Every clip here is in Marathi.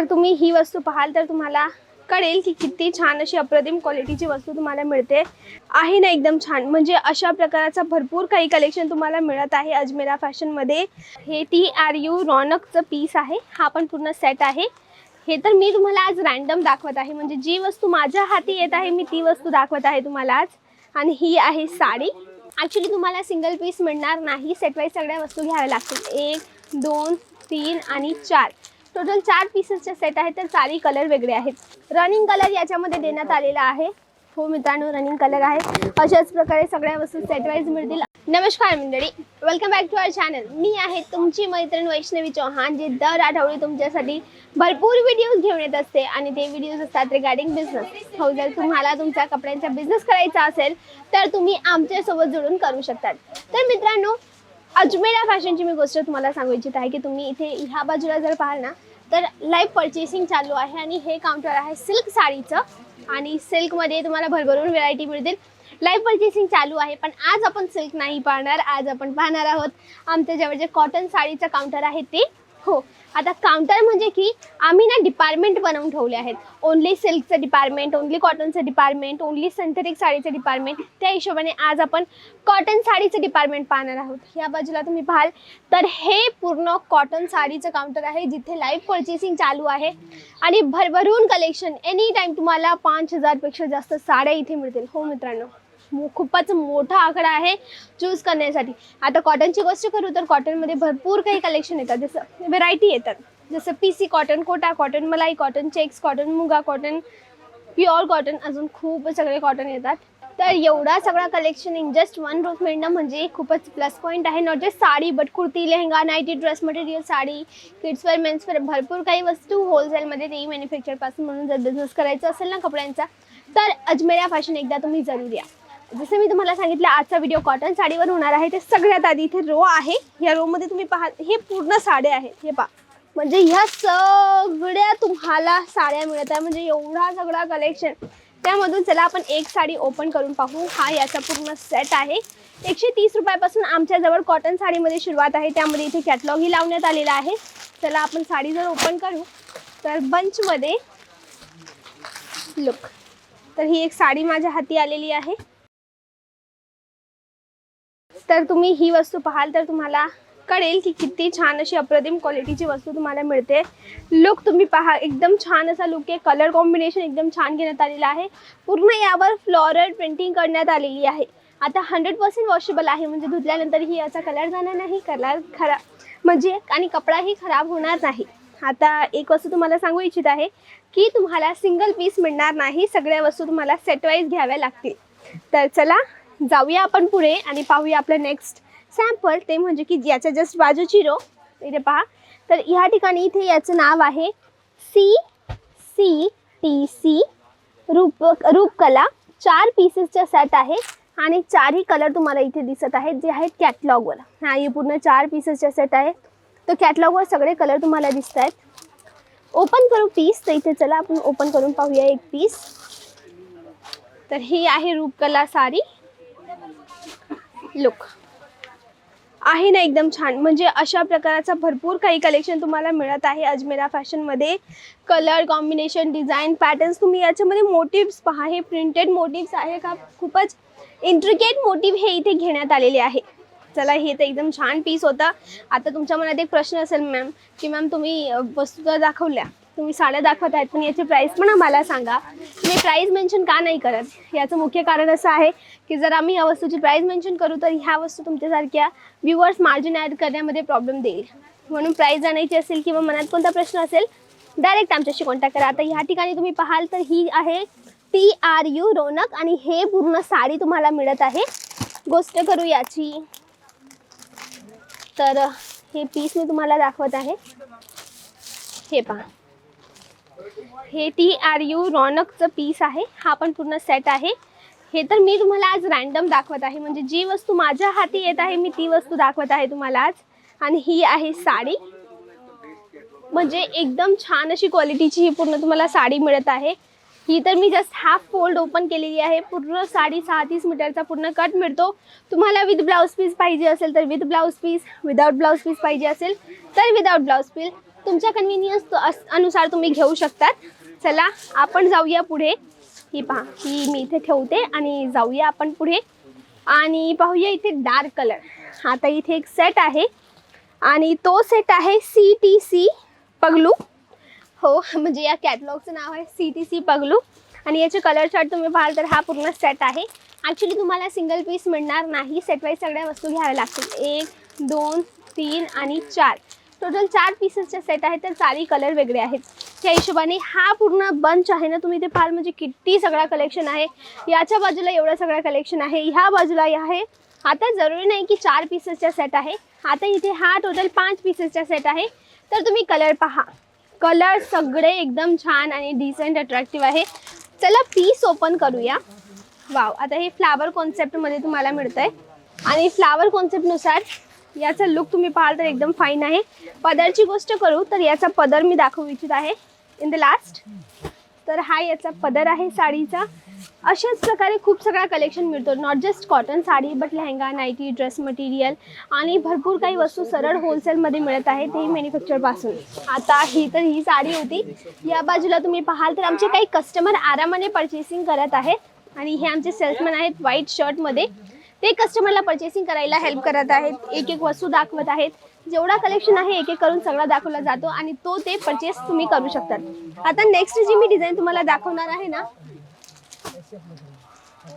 तर तुम्ही ही वस्तू पाहाल तर तुम्हाला कळेल की किती छान अशी अप्रतिम क्वालिटीची वस्तू तुम्हाला मिळते. आहे ना एकदम छान. म्हणजे अशा प्रकाराचा भरपूर काही कलेक्शन तुम्हाला मिळत आहे अजमेरा फॅशनमध्ये हे टी आर यू रॉनकचं पीस आहे. हा पण पूर्ण सेट आहे. हे तर मी तुम्हाला आज रॅन्डम दाखवत आहे. म्हणजे जी वस्तू माझ्या हाती येत आहे मी ती वस्तू दाखवत आहे तुम्हाला आज. आणि ही आहे साडी. ॲक्च्युली तुम्हाला सिंगल पीस मिळणार नाही. सेटवाईज सगळ्या वस्तू घ्याव्या लागतील. एक दोन तीन आणि चार. टोटल चार पीसेसचे सेट आहेत तर चारही कलर वेगळे आहेत. रनिंग कलर याच्यामध्ये देण्यात आलेला आहे. हो मित्रांनो रनिंग कलर आहे. अशाच प्रकारे सगळ्या वस्तू सेटवाईज मिळतील. नमस्कार मंडळी. Welcome back to our channel मी आहे तुमची मैत्रीण वैष्णवी चौहान जे दर आठवडी तुमच्यासाठी भरपूर व्हिडिओज घेऊन येत असते. आणि ते व्हिडिओज असतात रिगार्डिंग बिझनेस हो जर तुम्हाला तुमचा कपड्यांचा बिझनेस करायचा असेल तर तुम्ही आमच्यासोबत जुळून करू शकतात. तर मित्रांनो अजमेरा फॅशनची मी गोष्ट तुम्हाला सांगू इच्छित आहे की तुम्ही इथे ह्या बाजूला जर पाहाल ना तर लाईव्ह पर्चेसिंग चालू आहे आणि हे काउंटर आहे सिल्क साडीचं. आणि सिल्कमध्ये तुम्हाला भरभरून व्हरायटी मिळतील. लाईव्ह पर्चेसिंग चालू आहे पण आज आपण सिल्क नाही पाहणार. आज आपण पाहणार आहोत आमच्या जवळ जे कॉटन साडीचं काउंटर आहे ते. हो. आता काउंटर म्हणजे की आम्ही ना डिपार्टमेंट बनवून ठेवले आहेत. ओन्ली सिल्कचं डिपार्टमेंट ओन्ली कॉटनचं डिपार्टमेंट ओन्ली सिंथेटिक साडीचं डिपार्टमेंट त्या हिशोबाने आज आपण कॉटन साडीचं डिपार्टमेंट पाहणार आहोत. या बाजूला तुम्ही पाहाल. तर हे पूर्ण कॉटन साडीचं काउंटर आहे जिथे लाईव्ह पर्चेसिंग चालू आहे. आणि भरभरून कलेक्शन एनी टाईम तुम्हाला पाच हजारपेक्षा जास्त साड्या इथे मिळतील. हो मित्रांनो. खूपच मोठा आकडा आहे चूज करण्यासाठी. आता कॉटनची गोष्ट करू तर कॉटनमध्ये भरपूर काही कलेक्शन येतात. जसं व्हेरायटी येतात. जसं P C cotton Kota cotton मलाई cotton checks cotton muga cotton pure cotton अजून खूप सगळे कॉटन येतात. तर एवढा सगळा collection in just one roof मिळणं म्हणजे खूपच प्लस पॉईंट आहे. Not just sari but kurti lehenga nightie dress material sari kidswear menswear भरपूर काही वस्तू होलसेलमध्ये तेही मॅन्युफॅक्चरपासून म्हणून जर बिझनेस करायचा असेल ना कपड्यांचा तर अजमेरा फॅशन एकदा तुम्ही जरूर या. जसं मी तुम्हाला सांगितलं आजचा व्हिडिओ कॉटन साडीवर होणार आहे. ते सगळ्यात आधी इथे रो आहे. या रोमध्ये तुम्ही पहा हे पूर्ण साड्या आहेत. हे पहा. म्हणजे ह्या सगळ्या तुम्हाला साड्या मिळत आहे म्हणजे एवढा सगळा कलेक्शन त्यामधून चला आपण एक साडी ओपन करून पाहू. हा याचा पूर्ण सेट आहे. एकशे तीस रुपयापासून आमच्याजवळ कॉटन साडीमध्ये सुरुवात आहे. त्यामध्ये इथे कॅटलॉगही लावण्यात आलेला आहे. चला आपण साडी जर ओपन करू तर बंचमध्ये लुक तर ही एक साडी माझ्या हाती आलेली आहे. तर तुम्ही ही वस्तू पाहाल तर तुम्हाला कळेल की किती छान अशी अप्रतिम क्वालिटीची वस्तू तुम्हाला मिळते. लुक तुम्ही पहा एकदम छान असा लुक आहे. कलर कॉम्बिनेशन एकदम छान घेण्यात आलेला आहे. पूर्ण यावर फ्लॉरल प्रिंटिंग करण्यात आलेली आहे. आता हंड्रेड पर्सेंट वॉशेबल आहे म्हणजे धुतल्यानंतरही याचा कलर जाणार नाही कलर खराब म्हणजे आणि कपडाही खराब होणार नाही. आता एक वस्तू तुम्हाला सांगू इच्छित आहे की तुम्हाला सिंगल पीस मिळणार नाही. सगळ्या वस्तू तुम्हाला सेटवाईज घ्याव्या लागतील. तर चला जाऊया आपण पुढे आणि पाहूया आपलं नेक्स्ट सॅम्पल ते म्हणजे की याच्या जस्ट बाजूची रो इथे पहा. तर ह्या ठिकाणी इथे याचं नाव आहे सी सी टी सी रूप रूपकला. चार पीसेसचा सेट आहे आणि चारही कलर तुम्हाला इथे दिसत आहेत जे आहेत कॅटलॉगवर हा हे पूर्ण चार पीसेसचा सेट आहे तर कॅटलॉगवर सगळे कलर तुम्हाला दिसत आहेत. ओपन करू पीस तर इथे चला आपण ओपन करून पाहूया एक पीस तर ही आहे रूपकला साडी लुक आहे ना एकदम छान. म्हणजे अशा प्रकारचा भरपूर काही कलेक्शन तुम्हाला मिळत आहे अजमेरा फॅशनमध्ये कलर कॉम्बिनेशन डिझाईन पॅटर्न्स तुम्ही याच्यामध्ये मोटिव्स पहा. हे प्रिंटेड मोटिव्स आहे का? खूपच इंट्रिकेट मोटिव्ह हे इथे घेण्यात आलेले आहे. चला हे तर एकदम छान पीस होता. आता तुमच्या मनात एक प्रश्न असेल मॅम की मॅम तुम्ही वस्तू दाखवल्या. तुम्ही साड्या दाखवत आहेत पण याची प्राईस पण आम्हाला सांगा. मी प्राईस मेन्शन का नाही करत? याचं मुख्य कारण असं आहे की जर आम्ही या वस्तूची प्राईस मेन्शन करू तर ह्या वस्तू तुमच्यासारख्या व्ह्युअर्स मार्जिन ॲड करण्यामध्ये प्रॉब्लेम देईल. म्हणून प्राईस जाण्याची असेल किंवा मनात कोणता प्रश्न असेल डायरेक्ट आमच्याशी कॉन्टॅक्ट करा. आता ह्या ठिकाणी तुम्ही पाहाल तर ही आहे टी आर यू रोनक आणि हे पूर्ण साडी तुम्हाला मिळत आहे. गोष्ट करू याची. तर हे पीस मी तुम्हाला दाखवत आहे. हे पहा. हे टी आर यू रॉनकचं पीस आहे. हा पण पूर्ण सेट आहे. हे तर मी तुम्हाला आज रॅन्डम दाखवत आहे. म्हणजे जी वस्तू माझ्या हाती येत आहे मी ती वस्तू दाखवत आहे तुम्हाला आज. आणि ही आहे साडी. म्हणजे एकदम छान अशी क्वालिटीची ही पूर्ण तुम्हाला साडी मिळत आहे. ही तर मी जस्ट हाफ फोल्ड ओपन केलेली आहे. पूर्ण साडी सहा तीस मीटरचा पूर्ण कट मिळतो. तुम्हाला विथ ब्लाऊज पीस पाहिजे असेल तर with blouse piece without blouse piece पाहिजे असेल तर विदाऊट ब्लाऊज पीस तुमच्या कन्व्हिनियन्स अनुसार तुम्ही घेऊ शकतात. चला आपण जाऊया पुढे. ही पहा ही मी इथे ठेवते आणि जाऊया आपण पुढे. आणि पाहूया इथे डार्क कलर आता इथे एक सेट आहे. आणि तो सेट आहे सी टी सी पगलू. हो म्हणजे या कॅटलॉगचं नाव आहे सी टी सी पगलू. आणि याचे कलर शर्ट तुम्ही पाहाल तर हा पूर्ण सेट आहे. ॲक्च्युली तुम्हाला सिंगल पीस मिळणार नाही. सेट वाईज सगळ्या वस्तू घ्याव्या लागतील. एक दोन तीन आणि चार. टोटल चार पीसेसचे सेट आहेत तर चारही कलर वेगळे आहेत. त्या हिशोबाने हा पूर्ण बंच आहे ना तुम्ही ते पाहाल म्हणजे किती सगळा कलेक्शन आहे. याच्या बाजूला एवढं सगळं कलेक्शन आहे. ह्या बाजूला आहे. आता जरुरी नाही की चार पीसेसचा सेट आहे. आता इथे हा टोटल पाच पीसेसचा सेट आहे. तर तुम्ही कलर पहा. कलर सगळे एकदम छान आणि डिसेंट अट्रॅक्टिव्ह आहे. चला पीस ओपन करूया. वाव आता हे फ्लावर कॉन्सेप्टमध्ये तुम्हाला मिळतं आहे आणि फ्लावर कॉन्सेप्टनुसार याचा लुक तुम्ही पाहाल तर एकदम फाईन आहे. पदरची गोष्ट करू तर याचा पदर मी दाखवू इच्छित आहे. इन द लास्ट तर हा याचा पदर आहे साडीचा. अशाच प्रकारे खूप सगळा कलेक्शन मिळतो. Not just cotton sari but lehenga nightie dress material आणि भरपूर काही वस्तू सरळ होलसेलमध्ये मिळत आहे तेही मॅन्युफॅक्चरपासून आता ही तर ही साडी होती. या बाजूला तुम्ही पाहाल तर आमचे काही कस्टमर आरामाने परचेसिंग करत आहेत. आणि हे आमचे सेल्समॅन आहेत व्हाईट शर्टमध्ये ते कस्टमरला पर्चेसिंग करायला हेल्प करत आहेत एक एक वस्तू दाखवत आहेत. जेवढा कलेक्शन आहे एक एक करून सगळा दाखवला जातो आणि तो ते परचेस तुम्ही करू शकतात. आता नेक्स्ट जी मी डिझाईन तुम्हाला दाखवणार आहे ना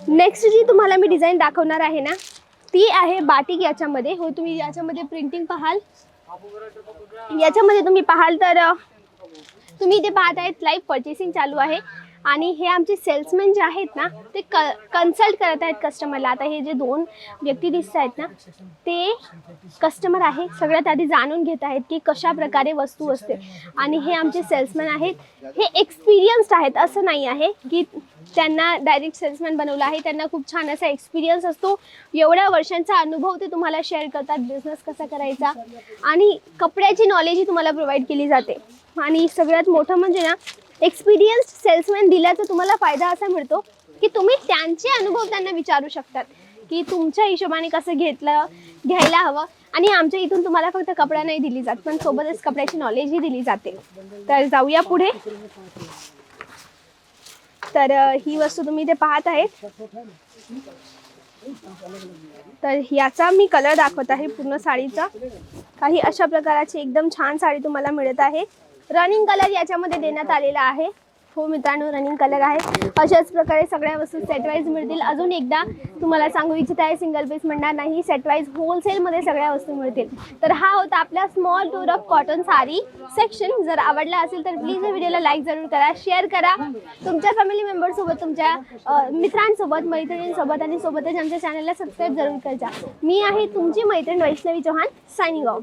नेक्स्ट जी तुम्हाला मी डिझाईन दाखवणार आहे ना ती आहे बाटिक याच्यामध्ये. हो तुम्ही याच्यामध्ये प्रिंटिंग पाहाल. याच्यामध्ये तुम्ही पाहाल तर तुम्ही इथे पाहत आहेत लाईव्ह परचेसिंग चालू आहे. आणि हे आमचे सेल्समॅन जे आहेत ना ते क कन्सल्ट करत आहेत कस्टमरला आता हे जे दोन व्यक्ती दिसत आहेत ना ते कस्टमर आहे सगळ्यात आधी जाणून घेत आहेत की कशा प्रकारे वस्तू असते. आणि हे आमचे सेल्समॅन आहेत हे एक्सपिरियन्स्ड आहेत असं नाही आहे की त्यांना डायरेक्ट सेल्समॅन बनवलं आहे. त्यांना खूप छान असा एक्सपिरियन्स असतो. एवढ्या वर्षांचा अनुभव ते तुम्हाला शेअर करतात बिझनेस कसा करायचा आणि कपड्याची नॉलेजही तुम्हाला प्रोव्हाइड केली जाते. आणि सगळ्यात मोठं म्हणजे ना एक्सपिरियन्स्ड सेल्समॅन दिल्याचा तुम्हाला फायदा असा मिळतो की तुम्ही त्यांचे अनुभव त्यांना विचारू शकतात की तुमच्या हिशोबाने कसं घेतलं घ्यायला हवं. आणि आमच्या इथून तुम्हाला फक्त कपडा नाही दिली जात पण सोबतच कपड्याची नॉलेजही दिली जाते. तर जाऊया पुढे. तर ही वस्तू तुम्ही इथे पाहत आहेत. तर याचा मी कलर दाखवत आहे पूर्ण साडीचा. काही अशा प्रकाराची एकदम छान साडी तुम्हाला मिळत आहे. रनिंग कलर याच्यामध्ये देण्यात आलेला आहे. हो मित्रांनो रनिंग कलर आहे. अशाच प्रकारे सगळ्या वस्तू सेटवाईज मिळतील. अजून एकदा तुम्हाला सांगू इच्छित आहे सिंगल पीस म्हणणार नाही. सेटवाईज होलसेलमध्ये सगळ्या वस्तू मिळतील. तर हा होता आपला small tour of cotton sari section जर आवडला असेल तर प्लीज या व्हिडिओला लाईक जरूर करा शेअर करा. तुमच्या फॅमिली मेंबरसोबत तुमच्या मित्रांसोबत मैत्रिणींसोबत आणि सोबतच आमच्या चॅनलला सबस्क्राईब जरूर करा मी आहे तुमची मैत्रीण वैष्णवी चौहान सायनिंग ऑफ